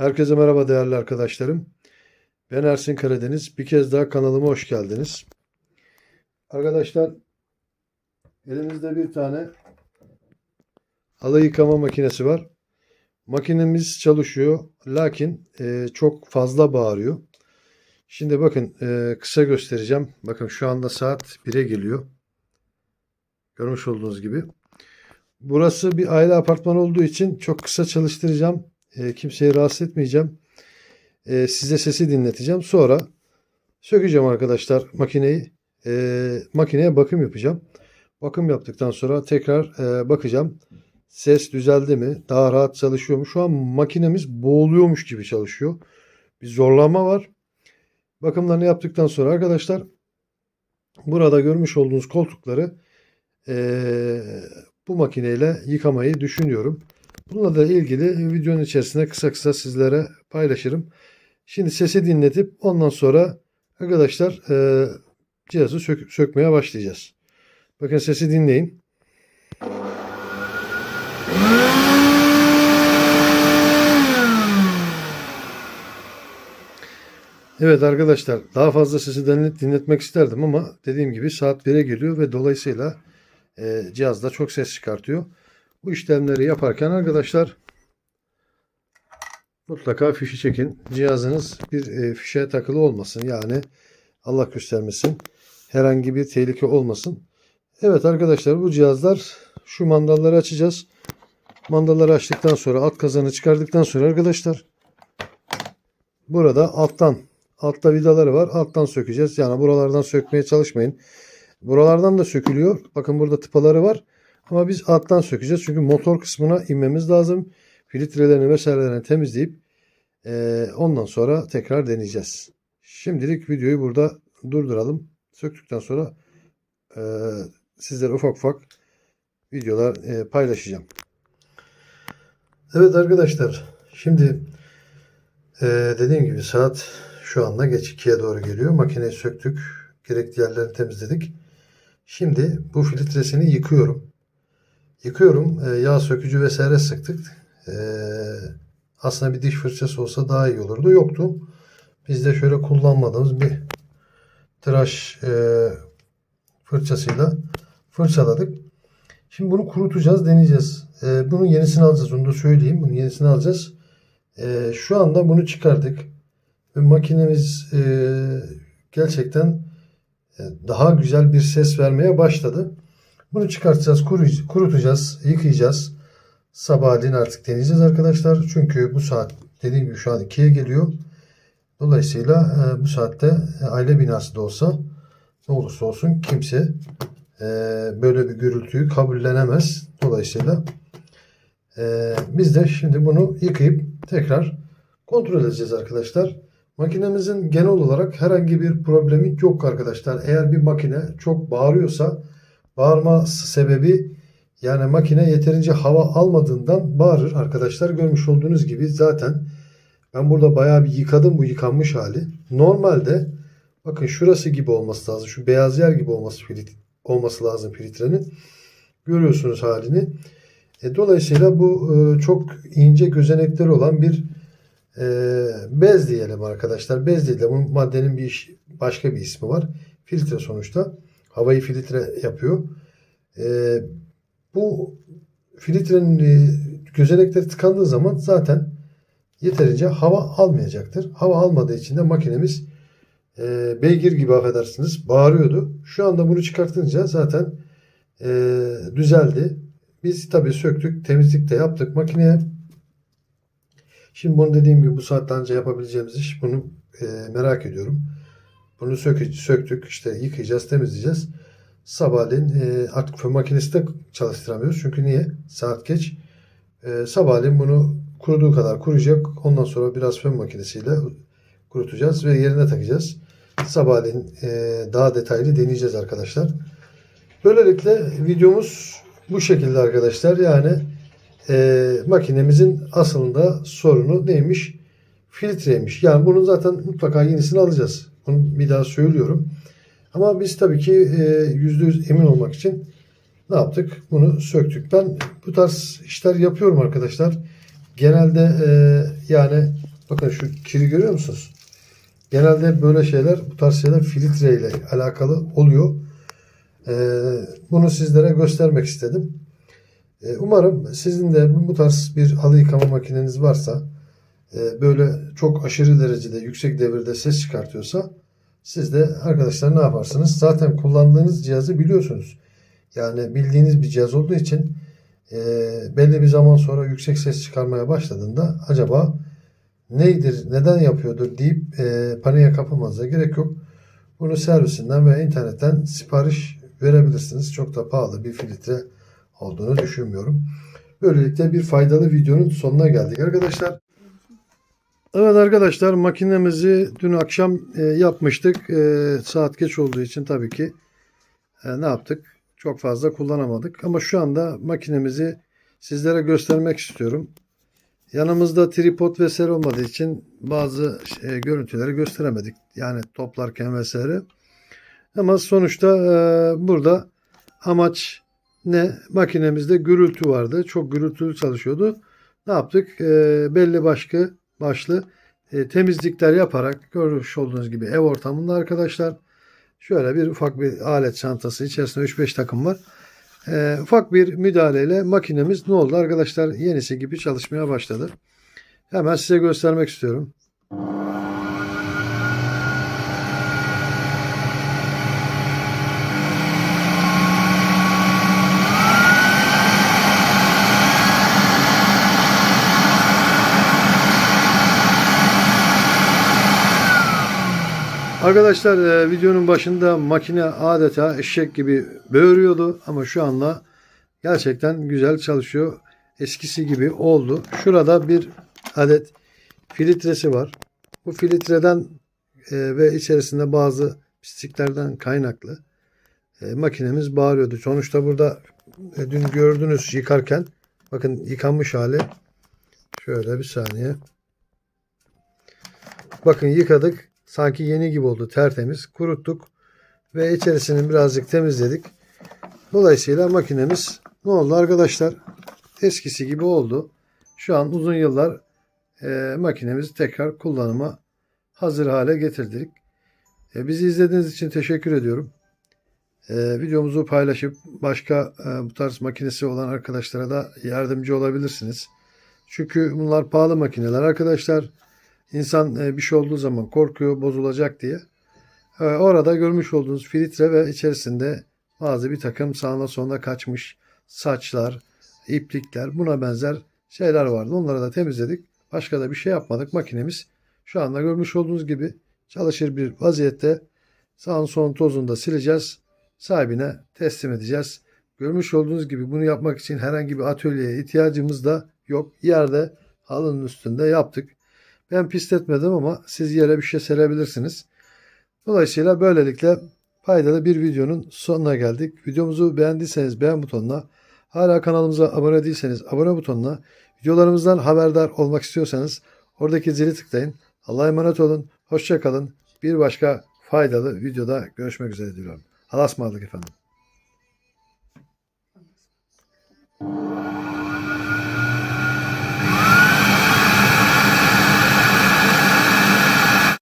Herkese merhaba değerli arkadaşlarım. Ben Ersin Karadeniz. Bir kez daha kanalıma hoş geldiniz. Arkadaşlar elimizde bir tane halı yıkama makinesi var. Makinemiz çalışıyor lakin e, çok fazla bağırıyor. Şimdi bakın e, kısa göstereceğim. Bakın şu anda saat 1'e geliyor. Görmüş olduğunuz gibi. Burası bir aile apartmanı olduğu için çok kısa çalıştıracağım. E, kimseyi rahatsız etmeyeceğim. E, size sesi dinleteceğim. Sonra sökeceğim arkadaşlar makineyi. E, makineye bakım yapacağım. Bakım yaptıktan sonra tekrar e, bakacağım. Ses düzeldi mi? Daha rahat çalışıyor mu? Şu an makinemiz boğuluyormuş gibi çalışıyor. Bir zorlanma var. Bakımlarını yaptıktan sonra arkadaşlar burada görmüş olduğunuz koltukları e, bu makineyle yıkamayı düşünüyorum. Bununla da ilgili videonun içerisinde kısa kısa sizlere paylaşırım. Şimdi sesi dinletip ondan sonra arkadaşlar e, cihazı sök- sökmeye başlayacağız. Bakın sesi dinleyin. Evet arkadaşlar daha fazla sesi dinlet- dinletmek isterdim ama dediğim gibi saat 1'e geliyor ve dolayısıyla e, cihazda çok ses çıkartıyor. Bu işlemleri yaparken arkadaşlar mutlaka fişi çekin. Cihazınız bir e, fişe takılı olmasın. Yani Allah göstermesin. Herhangi bir tehlike olmasın. Evet arkadaşlar bu cihazlar şu mandalları açacağız. Mandalları açtıktan sonra alt kazanı çıkardıktan sonra arkadaşlar burada alttan altta vidaları var. Alttan sökeceğiz. Yani buralardan sökmeye çalışmayın. Buralardan da sökülüyor. Bakın burada tıpaları var. Ama biz alttan sökeceğiz. Çünkü motor kısmına inmemiz lazım. Filtrelerini vesairelerini temizleyip e, ondan sonra tekrar deneyeceğiz. Şimdilik videoyu burada durduralım. Söktükten sonra e, sizlere ufak ufak videolar e, paylaşacağım. Evet arkadaşlar. Şimdi e, dediğim gibi saat şu anda geç 2'ye doğru geliyor. Makineyi söktük. Gerekli yerlerini temizledik. Şimdi bu filtresini yıkıyorum. Yıkıyorum. E, yağ sökücü vesaire sıktık. E, aslında bir diş fırçası olsa daha iyi olurdu. Yoktu. Biz de şöyle kullanmadığımız bir tıraş e, fırçasıyla fırçaladık. Şimdi bunu kurutacağız, deneyeceğiz. E, bunun yenisini alacağız. Onu da söyleyeyim. Bunun yenisini alacağız. E, şu anda bunu çıkardık. Ve makinemiz e, gerçekten e, daha güzel bir ses vermeye başladı. Bunu çıkartacağız, kurutacağız, yıkayacağız. Sabahleyin artık deneyeceğiz arkadaşlar. Çünkü bu saat dediğim gibi şu an 2'ye geliyor. Dolayısıyla e, bu saatte e, aile binası da olsa ne olursa olsun kimse e, böyle bir gürültüyü kabullenemez. Dolayısıyla e, biz de şimdi bunu yıkayıp tekrar kontrol edeceğiz arkadaşlar. Makinemizin genel olarak herhangi bir problemi yok arkadaşlar. Eğer bir makine çok bağırıyorsa bağırma sebebi yani makine yeterince hava almadığından bağırır arkadaşlar. Görmüş olduğunuz gibi zaten ben burada bayağı bir yıkadım bu yıkanmış hali. Normalde bakın şurası gibi olması lazım. Şu beyaz yer gibi olması, olması lazım filtrenin. Görüyorsunuz halini. E, dolayısıyla bu e, çok ince gözenekleri olan bir e, bez diyelim arkadaşlar. Bez değil de bunun maddenin bir iş, başka bir ismi var. Filtre sonuçta. Havayı filtre yapıyor. E, bu filtrenin e, gözenekleri tıkandığı zaman zaten yeterince hava almayacaktır. Hava almadığı için de makinemiz e, beygir gibi affedersiniz bağırıyordu. Şu anda bunu çıkartınca zaten e, düzeldi. Biz tabii söktük, temizlik de yaptık makineye. Şimdi bunu dediğim gibi bu saatten önce yapabileceğimiz iş. Bunu e, merak ediyorum. Bunu sök, söktük, işte yıkayacağız, temizleyeceğiz. Sabahleyin e, artık fön makinesi de çalıştıramıyoruz. Çünkü niye? Saat geç. E, sabahleyin bunu kuruduğu kadar kuruyacak. Ondan sonra biraz fön makinesiyle kurutacağız ve yerine takacağız. Sabahleyin e, daha detaylı deneyeceğiz arkadaşlar. Böylelikle videomuz bu şekilde arkadaşlar. Yani e, makinemizin aslında sorunu neymiş? Filtreymiş. Yani bunun zaten mutlaka yenisini alacağız. Bunu bir daha söylüyorum. Ama biz tabii ki e, %100 emin olmak için ne yaptık? Bunu söktük. Ben bu tarz işler yapıyorum arkadaşlar. Genelde e, yani Bakın şu kiri görüyor musunuz? Genelde böyle şeyler bu tarz şeyler filtre ile alakalı oluyor. Ee, bunu sizlere göstermek istedim. Umarım sizin de bu tarz bir halı yıkama makineniz varsa e, böyle çok aşırı derecede yüksek devirde ses çıkartıyorsa siz de arkadaşlar ne yaparsınız? Zaten kullandığınız cihazı biliyorsunuz. Yani bildiğiniz bir cihaz olduğu için e, belli bir zaman sonra yüksek ses çıkarmaya başladığında acaba neydir, neden yapıyordur deyip e, paniğe kapılmanıza gerek yok. Bunu servisinden veya internetten sipariş verebilirsiniz. Çok da pahalı bir filtre olduğunu düşünmüyorum. Böylelikle bir faydalı videonun sonuna geldik arkadaşlar. Evet arkadaşlar makinemizi dün akşam e, yapmıştık. E, saat geç olduğu için tabii ki e, ne yaptık? Çok fazla kullanamadık. Ama şu anda makinemizi sizlere göstermek istiyorum. Yanımızda tripod vesaire olmadığı için bazı e, görüntüleri gösteremedik. Yani toplarken vesaire. Ama sonuçta e, burada amaç ne? Makinemizde gürültü vardı. Çok gürültülü çalışıyordu. Ne yaptık? E, belli başlı başlı e, temizlikler yaparak görmüş olduğunuz gibi ev ortamında arkadaşlar şöyle bir ufak bir alet çantası içerisinde 3-5 takım var. E, ufak bir müdahaleyle makinemiz ne oldu arkadaşlar yenisi gibi çalışmaya başladı. Hemen size göstermek istiyorum. Arkadaşlar e, videonun başında makine adeta eşek gibi böğürüyordu ama şu anda gerçekten güzel çalışıyor. Eskisi gibi oldu. Şurada bir adet filtresi var. Bu filtreden e, ve içerisinde bazı pisliklerden kaynaklı e, makinemiz bağırıyordu. Sonuçta burada e, dün gördünüz yıkarken bakın yıkanmış hali şöyle bir saniye. Bakın yıkadık. Sanki yeni gibi oldu. Tertemiz. Kuruttuk. Ve içerisini birazcık temizledik. Dolayısıyla makinemiz ne oldu arkadaşlar? Eskisi gibi oldu. Şu an uzun yıllar e, makinemizi tekrar kullanıma hazır hale getirdik. E, bizi izlediğiniz için teşekkür ediyorum. E, videomuzu paylaşıp başka e, bu tarz makinesi olan arkadaşlara da yardımcı olabilirsiniz. Çünkü bunlar pahalı makineler arkadaşlar. İnsan e, bir şey olduğu zaman korkuyor bozulacak diye. E, Orada görmüş olduğunuz filtre ve içerisinde bazı bir takım sağına soluna kaçmış saçlar, iplikler buna benzer şeyler vardı. Onları da temizledik. Başka da bir şey yapmadık. Makinemiz şu anda görmüş olduğunuz gibi çalışır bir vaziyette sağın son tozunu da sileceğiz. Sahibine teslim edeceğiz. Görmüş olduğunuz gibi bunu yapmak için herhangi bir atölyeye ihtiyacımız da yok. Yerde halının üstünde yaptık. Ben pisletmedim ama siz yere bir şey serebilirsiniz. Dolayısıyla böylelikle faydalı bir videonun sonuna geldik. Videomuzu beğendiyseniz beğen butonuna, hala kanalımıza abone değilseniz abone butonuna, videolarımızdan haberdar olmak istiyorsanız oradaki zili tıklayın. Allah'a emanet olun. Hoşça kalın. Bir başka faydalı videoda görüşmek üzere diliyorum. Allah'a ısmarladık efendim.